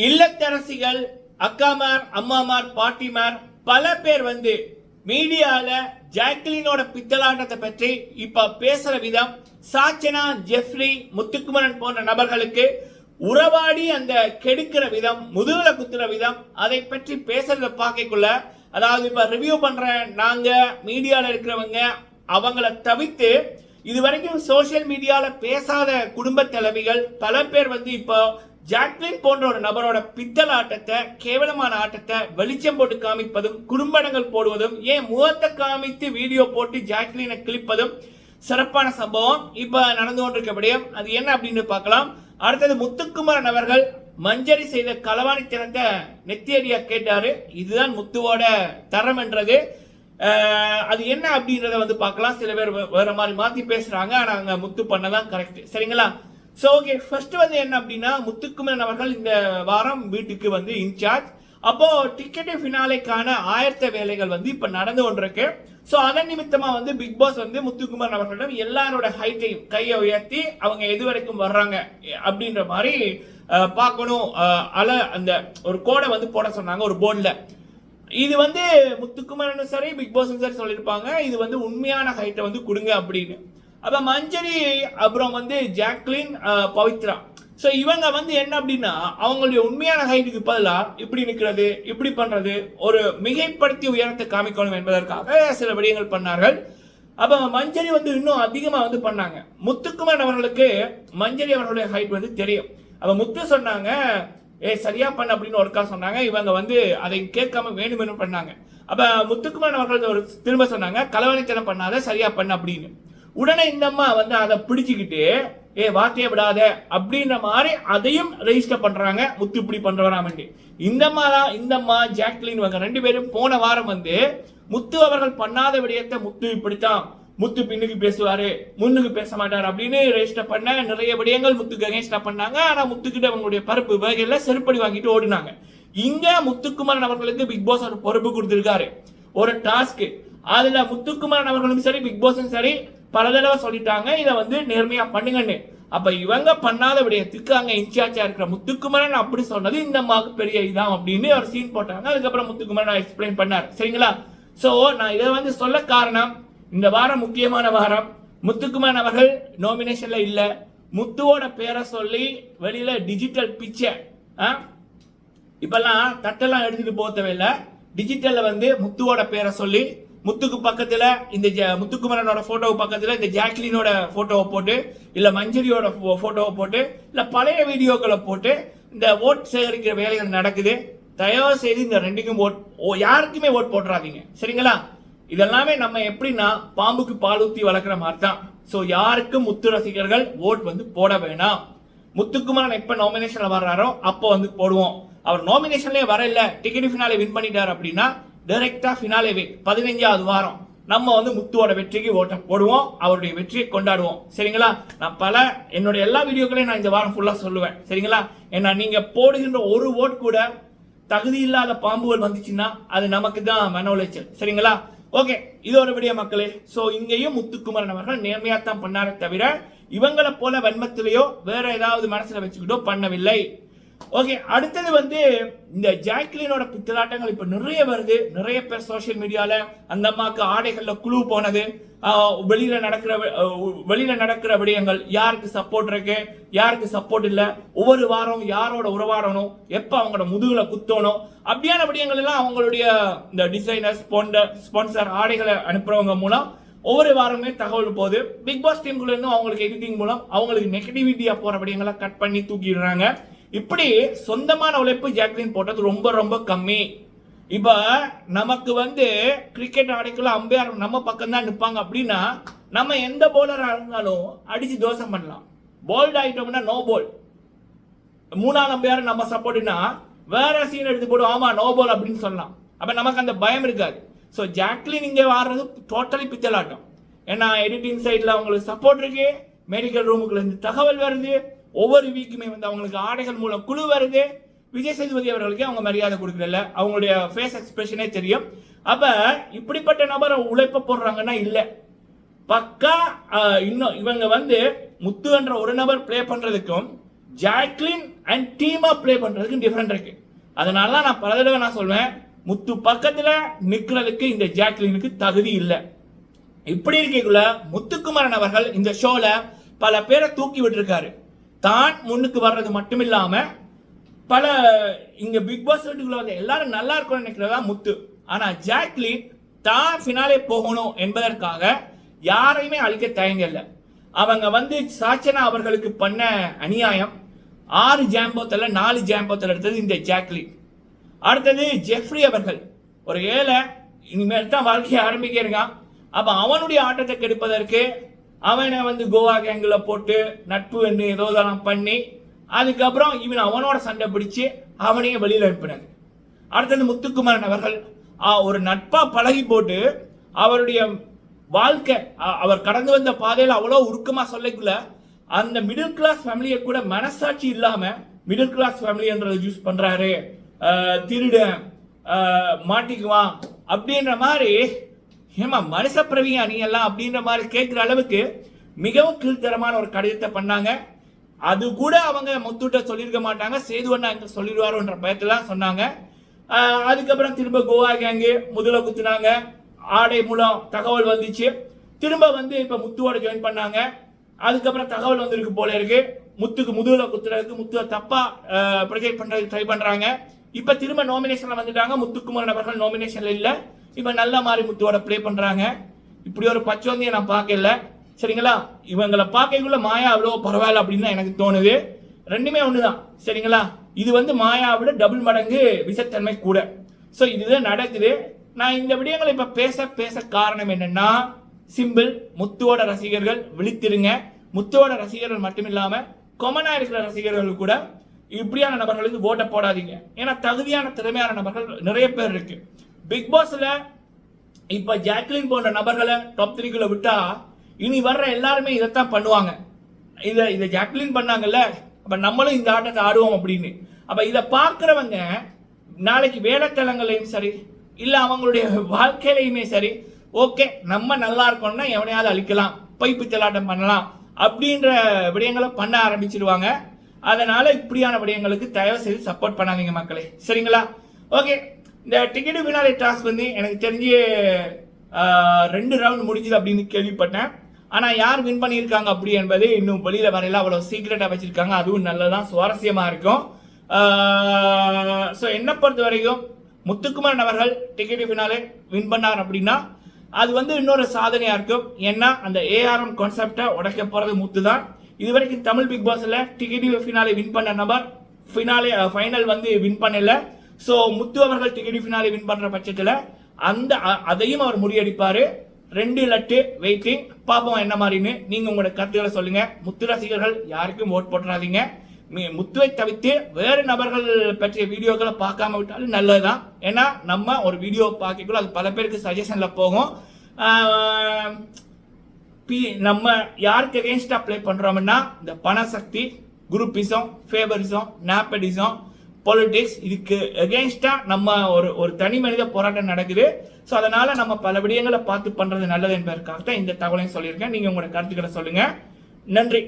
இல்லத்தரசிகள் அக்காமார் அம்மாமார் பாட்டிமார் பல பேர் வந்து மீடியால ஜாக்லினோட பித்தலாட்டத்தை பற்றி இப்ப பேசுற விதம் சாச்சனா ஜெஃப்ரி முத்துக்குமரன் போன்ற நபர்களுக்கு உறவாடி அந்த கெடுக்கிற விதம் முதுகுல குத்துற விதம் அதை பற்றி பேசுறத பார்க்கக்குள்ள அதாவது இப்ப ரிவ்யூ பண்ற நாங்க மீடியால இருக்கிறவங்க அவங்கள தவிர்த்து இது வரைக்கும் சோஷியல் மீடியால பேசாத குடும்ப தலைவிகள் பல பேர் வந்து இப்போ ஜாக்லின் போன்ற ஒரு நபரோட பித்தல் ஆட்டத்தை கேவலமான ஆட்டத்தை வெளிச்சம் போட்டு காமிப்பதும் குறும்படங்கள் போடுவதும் ஏன் முகத்தை காமித்து வீடியோ போட்டு ஜாக்லினை கிளிப்பதும் சிறப்பான சம்பவம். இப்ப நடந்து கொண்டிருக்கபடியும் அது என்ன அப்படின்னு பார்க்கலாம். அடுத்தது முத்துக்குமரன் அவர்கள் மஞ்சரி செய்த களவாணித்தனத்தை நெத்தியடியா கேட்டாரு. இதுதான் முத்துவோட தரம் என்றது. அது என்ன அப்படின்றத வந்து பார்க்கலாம். சில பேர் வேற மாதிரி மாத்தி பேசுறாங்க. ஆனா அங்க முத்து பண்ணதான் கரெக்ட் சரிங்களா? ஸோ ஓகே ஃபர்ஸ்ட் வந்து என்ன அப்படின்னா முத்துக்குமரன் அவர்கள் இந்த வாரம் வீட்டுக்கு வந்து இன்சார்ஜ் அப்போ டிக்கெட்டு ஃபினாலேக்கான ஆயத்த வேலைகள் வந்து இப்போ நடந்து கொண்டிருக்கு. ஸோ அதன் நிமித்தமாக வந்து பிக் பாஸ் வந்து முத்துக்குமரன் அவர்களிடம் எல்லாரோட ஹைட்டையும் கையை உயர்த்தி அவங்க எது வரைக்கும் வர்றாங்க அப்படின்ற மாதிரி பார்க்கணும். அல அந்த ஒரு கோடை வந்து போட சொன்னாங்க ஒரு போர்டில் இது வந்து முத்துக்குமரனும் சரி பிக் பாஸும் சரி சொல்லியிருப்பாங்க. இது வந்து உண்மையான ஹைட்டை வந்து கொடுங்க அப்படின்னு. அப்போ மஞ்சரி அப்புறம் வந்து ஜாக்லின் பவித்ரா. ஸோ இவங்க வந்து என்ன அப்படின்னா அவங்களுடைய உண்மையான ஹைட்டுக்கு பதிலாக இப்படி நிற்கிறது இப்படி பண்ணுறது ஒரு மிகைப்படுத்தி உயரத்தை காமிக்கணும் என்பதற்காக சில விடயங்கள் பண்ணார்கள். அப்போ மஞ்சரி வந்து இன்னும் அதிகமாக வந்து பண்ணாங்க. முத்துக்குமரன் அவர்களுக்கு மஞ்சரி அவர்களுடைய ஹைட் வந்து தெரியும். அப்போ முத்து சொன்னாங்க ஏ சரியா பண்ண அப்படின்னு ஒருக்கா சொன்னாங்க. இவங்க வந்து அதை கேட்காம வேணும் வேணும் பண்ணாங்க. அப்போ முத்துக்குமார் அவர்கள் ஒரு திரும்ப சொன்னாங்க கலவணித்தனம் பண்ணாத சரியா பண்ண அப்படின்னு. உடனே இந்த அம்மா வந்து அதை பிடிச்சுக்கிட்டு ஏ வார்த்தையை விடாத அப்படின்ற மாதிரி அதையும் ரெஜிஸ்டர் பண்றாங்க. முத்து இப்படி பண்றவராமண்டி இந்த அம்மா தான் இந்த அம்மா ஜாக்லின் இவங்க ரெண்டு பேரும் போன வாரம் வந்து முத்து அவர்கள் பண்ணாத விடயத்தை முத்து இப்படித்தான் முத்து பின்னுக்கு பேசுவாரு முன்னுக்கு பேச மாட்டார் அப்படின்னு ரெஜிஸ்டர் பண்ண நிறைய விடயங்கள் முத்துக்கு அகேன்ஸ்டா பண்ணாங்க. ஆனா முத்துக்கிட்ட அவங்களுடைய பருப்பு வகையில செருப்படி வாங்கிட்டு ஓடினாங்க. இங்க முத்துக்குமரன் அவர்களுக்கு பிக் பாஸ் ஒரு பொறுப்பு கொடுத்திருக்காரு. ஒரு டாஸ்க் அதுல முத்துக்குமரன் அவர்களும் சரி பிக் பாஸும் சரி பல தடவை சொல்லிட்டாங்க இதை வந்து நேர்மையா பண்ணுங்கன்னு. அப்ப இவங்க பண்ணாத விடயத்துக்கு அங்க இன்சார்ஜா இருக்கிற முத்துக்குமரன் அப்படி சொன்னது இந்த அம்மாவுக்கு பெரிய இதான் அப்படின்னு அவர் சீன் போட்டாங்க. அதுக்கப்புறம் முத்துக்குமரன் எக்ஸ்பிளைன் பண்ணார். சரிங்களா? சோ நான் இதை வந்து சொல்ல காரணம் இந்த வாரம் முக்கியமான வாரம் முத்துக்குமரன் அவர்கள் நாமினேஷன்ல இல்ல. முத்துவோட பேரை சொல்லி வெளியில டிஜிட்டல் பிக்சர் இப்பெல்லாம் தட்டெல்லாம் எடுத்துட்டு போக தேவையில்ல. டிஜிட்டல்ல வந்து முத்துவோட பேரை சொல்லி முத்துக்கு பக்கத்துல இந்த ஜ- முத்துக்குமரனோட போட்டோ பக்கத்துல இந்த ஜாக்லினோட போட்டோவை போட்டு இல்ல மஞ்சரியோட போ- போட்டோவை போட்டு இல்ல பழைய வீடியோக்களை போட்டு இந்த ஓட் சேகரிக்கிற வேலைகள் நடக்குது. தயவு செய்து இந்த ரெண்டுக்கும் ஓட் ஓ யாருக்குமே ஓட் போட்டுறாதீங்க. சரிங்களா? இதெல்லாமே நம்ம எப்படின்னா பாம்புக்கு பால் ஊத்தி வளர்க்குற மாதிரி தான் ஸோ யாருக்கும் முத்து ரசிகர்கள் ஓட் வந்து போட வேணாம். முத்துக்குமரன் எப்ப நாமினேஷன்ல வர்றாரோ அப்போ வந்து போடுவோம். அவர் நாமினேஷன்லயே வரல. டிக்கெட் ஃபினாலே வின் பண்ணிட்டார் அப்படின்னா டைரக்டா ஃபினாலே பதினைஞ்சாவது வாரம். நம்ம வந்து முத்துவோட வெற்றிக்கு ஓட்ட போடுவோம். அவருடைய வெற்றியை கொண்டாடுவோம். சரிங்களா? நான் பல என்னுடைய எல்லா வீடியோக்களையும் நான் இந்த வாரம் ஃபுல்லாக சொல்லுவேன். சரிங்களா? ஏன்னா நீங்கள் போடுகின்ற ஒரு ஓட் கூட தகுதி இல்லாத பாம்புகள் வந்துச்சுன்னா அது நமக்கு தான் மன உளைச்சல். சரிங்களா? ஓகே இது ஒரு விடிய மக்களே. ஸோ இங்கேயும் முத்துக்குமரன் அவர்கள் நேர்மையாக தான் பண்ணாரே தவிர இவங்களை போல வன்மத்திலேயோ வேற ஏதாவது மனசில் வச்சுக்கிட்டோ பண்ணவில்லை. ஓகே அடுத்தது வந்து இந்த ஜாக்லினோட பித்தலாட்டங்கள் இப்போ நிறைய வருது. நிறைய பேர் சோஷியல் மீடியாவில் அந்த அம்மாக்கு ஆடைகளில் குழு போனது. வெளியில் நடக்கிற வெளியில் நடக்கிற விடயங்கள் யாருக்கு சப்போர்ட் இருக்கு யாருக்கு சப்போர்ட் இல்லை ஒவ்வொரு வாரம் யாரோட உறவாடணும் எப்போ அவங்களோட முதுகில் குத்தணும் அப்படியான விடயங்கள் எல்லாம் அவங்களுடைய இந்த டிசைனர் ஸ்பான்சர் ஆடைகளை அனுப்புறவங்க மூலம் ஒவ்வொரு வாரமே தகவல் போகுது. பிக் பாஸ் டீமுக்குள்ள இருந்தும் அவங்களுக்கு எடிட்டிங் மூலம் அவங்களுக்கு நெகட்டிவிட்டியாக போகிற விடயங்களை கட் பண்ணி தூக்கிடுறாங்க. இப்படி சொந்தமான உழைப்பு ஜாக்லின் போட்டது ரொம்ப ரொம்ப கம்மி. இப்போ நமக்கு வந்து கிரிக்கெட் ஆடைக்குள்ள அம்பையார் நம்ம பக்கம் தான் நிற்பாங்க அப்படின்னா நம்ம எந்த பவுலரா இருந்தாலும் அடித்து தோசம் பண்ணலாம். போல்ட் ஆகிட்டோம்னா நோ போல் மூணாவது அம்பையார் நம்ம சப்போர்ட்னா வேற சீன் எடுத்து போடும் ஆமாம் நோ போல் அப்படின்னு சொல்லலாம். அப்போ நமக்கு அந்த பயம் இருக்காது. ஸோ ஜாக்லின் இங்கே வாடுறது டோட்டலி பித்தலாட்டம். ஏன்னா எடிட்டிங் சைடில் அவங்களுக்கு சப்போர்ட் இருக்கு. மெடிக்கல் ரூமுக்குலேருந்து தகவல் வருது. ஒவ்வொரு வீக்குமே வந்து அவங்களுக்கு ஆடைகள் மூலம் குழு வருது. விஜய் சேதுபதி அவர்களுக்கு அவங்க மரியாதை கொடுக்கல அவங்களுடைய ஃபேஸ் எக்ஸ்பிரஷனே தெரியும். அப்போ இப்படிப்பட்ட நபரை உழைப்ப போடுறாங்கன்னா இல்லை. பக்கா இன்னும் இவங்க வந்து முத்து என்ற ஒரு நபர் ப்ளே பண்ணுறதுக்கும் ஜாக்லின் அண்ட் டீமாக ப்ளே பண்ணுறதுக்கும் டிஃப்ரெண்ட் இருக்கு. அதனால தான் நான் பல தடவை நான் சொல்வேன் முத்து பக்கத்தில் நிற்கிறதுக்கு இந்த ஜாக்லினுக்கு தகுதி இல்லை. இப்படி இருக்கக்குள்ள முத்துக்குமரன் அவர்கள் இந்த ஷோவில் பல பேரை தூக்கி விட்டுருக்காரு. தான் முன்னுக்கு வர்றது மட்டும் இல்லாம பல இங்க பிக் பாஸ் வீட்டுக்குள்ள வந்து எல்லாரும் நல்லா இருக்கும்னு நினைக்கிறதா முத்து. ஆனா ஜாக்லின் தான் ஃபினாலே போகணும் என்பதற்காக யாரையுமே அழிக்க தயங்கல. அவங்க வந்து சாச்சனா அவர்களுக்கு பண்ண அநியாயம். ஆறு ஜாம்போத்தில் நாலு ஜாம்போத்தில் எடுத்தது இந்த ஜாக்லின் அடுத்தது ஜெஃப்ரி அவர்கள். ஒரு ஏழை இனிமேல் தான் வாழ்க்கையை ஆரம்பிக்கிறான் அப்போ அவனுடைய ஆட்டத்தை கெடுப்பதற்கு அவனை வந்து கோவா கேங்கில் போட்டு நட்பு என்று ஏதோ பண்ணி அதுக்கப்புறம் இவன் அவனோட சண்டை பிடிச்சு அவனையே வெளியில் அனுப்பினாங்க. அடுத்தது முத்துக்குமாரன் அவர்கள் ஒரு நட்பாக பழகி போட்டு அவருடைய வாழ்க்கை அவர் கடந்து வந்த பாதையில் அவ்வளோ உருக்கமாக சொல்லக்குள்ள அந்த மிடில் கிளாஸ் ஃபேமிலியை கூட மனசாட்சி இல்லாமல் மிடில் கிளாஸ் ஃபேமிலின்றதை யூஸ் பண்ணுறாரு திருடன் மாட்டிக்குவான் அப்படின்ற மாதிரி ஏமா மனுஷ பிரவியா நீ எல்லாம் அப்படின்ற மாதிரி கேட்குற அளவுக்கு மிகவும் கீழ்த்தரமான ஒரு கடிதத்தை பண்ணாங்க. அது கூட அவங்க முத்துட்ட சொல்லியிருக்க மாட்டாங்க சேதுவண்ணா எங்க சொல்லிடுவாரோன்ற பயத்தில் தான் சொன்னாங்க அதுக்கப்புறம் திரும்ப கோவா கேங்கு முதல குத்துனாங்க. ஆடை மூலம் தகவல் வந்துச்சு. திரும்ப வந்து இப்போ முத்துவோட ஜாயின் பண்ணாங்க. அதுக்கப்புறம் தகவல் வந்திருக்கு போல இருக்கு. முத்துக்கு முதுகுல குத்துறதுக்கு முத்துவை தப்பா ப்ரொஜெக்ட் பண்ணுறதுக்கு ட்ரை பண்ணுறாங்க இப்போ திரும்ப நாமினேஷனில் வந்துட்டாங்க. முத்துக்குமார் நபர்கள் நாமினேஷனில் இல்லை. இப்ப நல்ல மாதிரி முத்துவோட ப்ளே பண்ணுறாங்க இப்படி ஒரு பச்சோந்தியை நான் பார்க்கல. சரிங்களா? இவங்களை பார்க்கக்குள்ள மாயா அவ்வளோ பரவாயில்ல அப்படின்னு தான் எனக்கு தோணுது. ரெண்டுமே ஒன்று தான் சரிங்களா? இது வந்து மாயாவோட டபுள் மடங்கு விசத்தன்மை கூட. ஸோ இதுதான் நடக்குது. நான் இந்த விடயங்களை இப்போ பேச பேச காரணம் என்னன்னா சிம்பிள் முத்துவோட ரசிகர்கள் விழித்திருங்க. முத்துவோட ரசிகர்கள் மட்டும் இல்லாமல் கொமனாக இருக்கிற ரசிகர்கள் கூட இப்படியான நபர்களுக்கு ஓட்ட போடாதீங்க. ஏன்னா தகுதியான திறமையான நபர்கள் நிறைய பேர் இருக்குது பிக் பாஸ்ல இப்ப ஜாக்லின் போன்ற நபர்களை டாப் த்ரீக்குள்ள விட்டா இனி வர்ற எல்லாருமே இதைத்தான் பண்ணுவாங்க. இதை இதை ஜாக்லின் பண்ணாங்கல்ல அப்ப நம்மளும் இந்த ஆட்டத்தை ஆடுவோம் அப்படின்னு. அப்ப இதை பார்க்குறவங்க நாளைக்கு வேலைத்தலங்களையும் சரி இல்ல அவங்களுடைய வாழ்க்கையிலையுமே சரி ஓகே நம்ம நல்லா இருக்கோம்னா எவனையாவது அழிக்கலாம் பைப்பு பித்தலாட்டம் பண்ணலாம் அப்படின்ற விடயங்களை பண்ண ஆரம்பிச்சிருவாங்க. அதனால இப்படியான விடயங்களுக்கு தயவு செய்து சப்போர்ட் பண்ணாதீங்க மக்களே. சரிங்களா? ஓகே. இந்த டிக்கெட்டு வினாலே டாஸ் வந்து எனக்கு தெரிஞ்சு ரெண்டு ரவுண்ட் முடிஞ்சது அப்படின்னு கேள்விப்பட்டேன். ஆனால் யார் வின் பண்ணியிருக்காங்க அப்படி என்பது இன்னும் வெளியில் வரையில அவ்வளோ சீக்ரெட்டாக வச்சுருக்காங்க. அதுவும் நல்லதான் சுவாரஸ்யமாக இருக்கும். ஸோ என்னை பொறுத்த வரைக்கும் முத்துக்குமாரன் அவர்கள் டிக்கெட் ஃபினாலே வின் பண்ணார் அப்படின்னா அது வந்து இன்னொரு சாதனையாக இருக்கும். ஏன்னா அந்த ஏஆர்எம் கான்செப்டை உடைக்க போகிறது முத்து தான் இது வரைக்கும் தமிழ் பிக் பாஸில் டிக்கெட் ஃபினாலே வின் பண்ண நபர் ஃபினாலே ஃபைனல் வந்து வின் பண்ணலை. ஸோ முத்து அவர்கள் டிகிரி ஃபினாலே வின் பண்ணுற பட்சத்தில் அந்த அதையும் அவர் முறியடிப்பார். ரெண்டு லட்டு வெயிட்டிங் பார்ப்போம் என்ன மாதிரின்னு நீங்கள் உங்களோட கருத்துக்களை சொல்லுங்கள் முத்து ரசிகர்கள் யாருக்கும் ஓட் போட்டுறாதீங்க. மீ- முத்துவை தவிர்த்து வேறு நபர்கள் பற்றிய வீடியோக்களை பார்க்காம விட்டாலும் நல்லது தான் ஏன்னா நம்ம ஒரு வீடியோ பார்க்கக்குள்ள அது பல பேருக்கு சஜஷனில் போகும். பி நம்ம யாருக்கு அகேன்ஸ்டாக ப்ளே பண்ணுறோம்னா இந்த பணசக்தி குரூப்பிசம் ஃபேவரிசம் நாப்படிசம் பொலிட்டிக்ஸ் இதுக்கு அகேன்ஸ்டா நம்ம ஒரு ஒரு தனி மனித போராட்டம் நடக்குது. ஸோ அதனால் நம்ம பல விடயங்களை பார்த்து பண்ணுறது நல்லது என்பதற்காக தான் இந்த தகவலையும் சொல்லியிருக்கேன். நீங்கள் உங்களோட கருத்துக்களை சொல்லுங்கள் நன்றி.